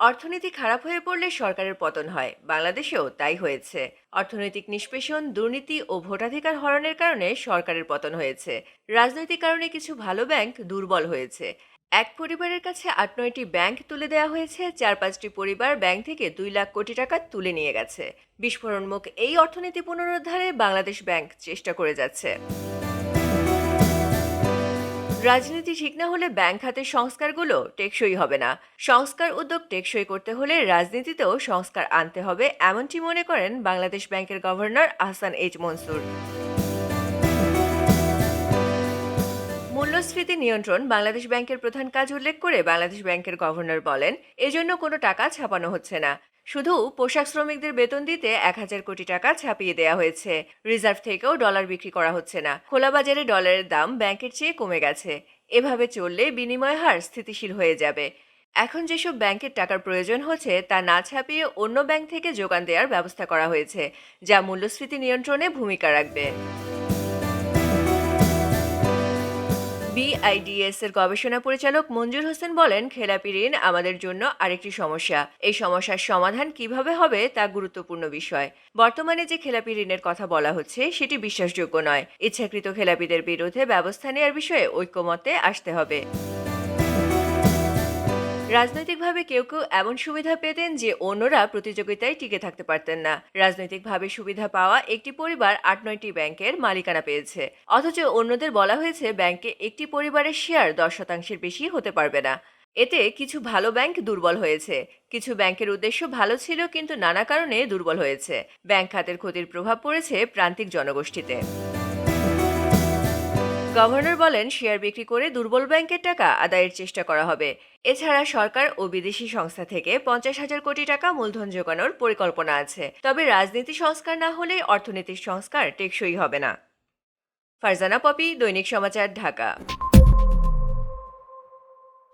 অর্থনীতি খারাপ হয়ে পড়লে সরকারের পতন হয়। বাংলাদেশেও তাই হয়েছে। অর্থনৈতিক নিষ্পেষণ, দুর্নীতি ও ভোটাধিকার হরণের কারণে সরকারের পতন হয়েছে। রাজনৈতিক কারণে কিছু ভালো ব্যাংক দুর্বল হয়েছে। এক পরিবারের কাছে আট নয়টি ব্যাংক তুলে দেওয়া হয়েছে চার পাঁচটি পরিবার ব্যাংক থেকে দুই লাখ কোটি টাকা তুলে নিয়ে গেছে। বিস্ফোরণমুখ এই অর্থনীতি পুনরুদ্ধারে বাংলাদেশ ব্যাংক চেষ্টা করে যাচ্ছে। রাজনীতি ঠিক না হলে ব্যাংক খাতের সংস্কারগুলো টেকসই হবে না। সংস্কার উদ্যোগ টেকসই করতে হলে রাজনীতিতেও সংস্কার আনতে হবে এমনটি মনে করেন বাংলাদেশ ব্যাংকের গভর্নর আহসান এইচ মনসুর। মূল্যস্ফীতি নিয়ন্ত্রণ বাংলাদেশ ব্যাংকের প্রধান কাজ উল্লেখ করে বাংলাদেশ ব্যাংকের গভর্নর বলেন, এজন্য কোনো টাকা ছাপানো হচ্ছে না। শুধু পোশাক শ্রমিকদের বেতন দিতে এক হাজার কোটি টাকা ছাপিয়ে দেওয়া হয়েছে। রিজার্ভ থেকেও ডলার বিক্রি করা হচ্ছে না। খোলা বাজারে ডলারের দাম ব্যাংকের চেয়ে কমে গেছে। এভাবে চললে বিনিময় হার স্থিতিশীল হয়ে যাবে। এখন যেসব ব্যাংকের টাকার প্রয়োজন হচ্ছে, তা না ছাপিয়ে অন্য ব্যাংক থেকে যোগান দেওয়ার ব্যবস্থা করা হয়েছে, যা মূল্যস্ফীতি নিয়ন্ত্রণে ভূমিকা রাখবে। বিআইডিএস এর গবেষণা পরিচালক মঞ্জুর হোসেন বলেন, খেলাপি ঋণ আমাদের জন্য আরেকটি সমস্যা। এই সমস্যার সমাধান কীভাবে হবে তা গুরুত্বপূর্ণ বিষয়। বর্তমানে যে খেলাপি ঋণের কথা বলা হচ্ছে, সেটি বিশ্বাসযোগ্য নয়। ইচ্ছাকৃত খেলাপিদের বিরুদ্ধে ব্যবস্থা নেওয়ার বিষয়ে ঐক্যমতে আসতে হবে। রাজনৈতিকভাবে কেউ কেউ এমন সুবিধা পেতেন যে অন্যরা প্রতিযোগিতায় টিকে থাকতে পারতেন না। রাজনৈতিকভাবে সুবিধা পাওয়া একটি পরিবার আট নয়টি ব্যাংকের মালিকানা পেয়েছে। অথচ অন্যদের বলা হয়েছে, ব্যাংকে একটি পরিবারের শেয়ার দশ শতাংশের বেশি হতে পারবে না। এতে কিছু ভালো ব্যাংক দুর্বল হয়েছে। কিছু ব্যাংকের উদ্দেশ্য ভালো ছিল কিন্তু নানা কারণে দুর্বল হয়েছে। ব্যাংক খাতের ক্ষতির প্রভাব পড়েছে প্রান্তিক জনগোষ্ঠীতে। গভর্নর বলেন, শেয়ার বিক্রি করে দুর্বল ব্যাংকের টাকা আদায়ের চেষ্টা করা হবে। এছাড়া সরকার ও বিদেশি সংস্থা থেকে পঞ্চাশ হাজার কোটি টাকা মূলধন যোগানোর পরিকল্পনা আছে। তবে রাজনীতি সংস্কার না হলে অর্থনীতির সংস্কার টেকসই হবে না। ফারজানা পপি, দৈনিক সমাচার, ঢাকা।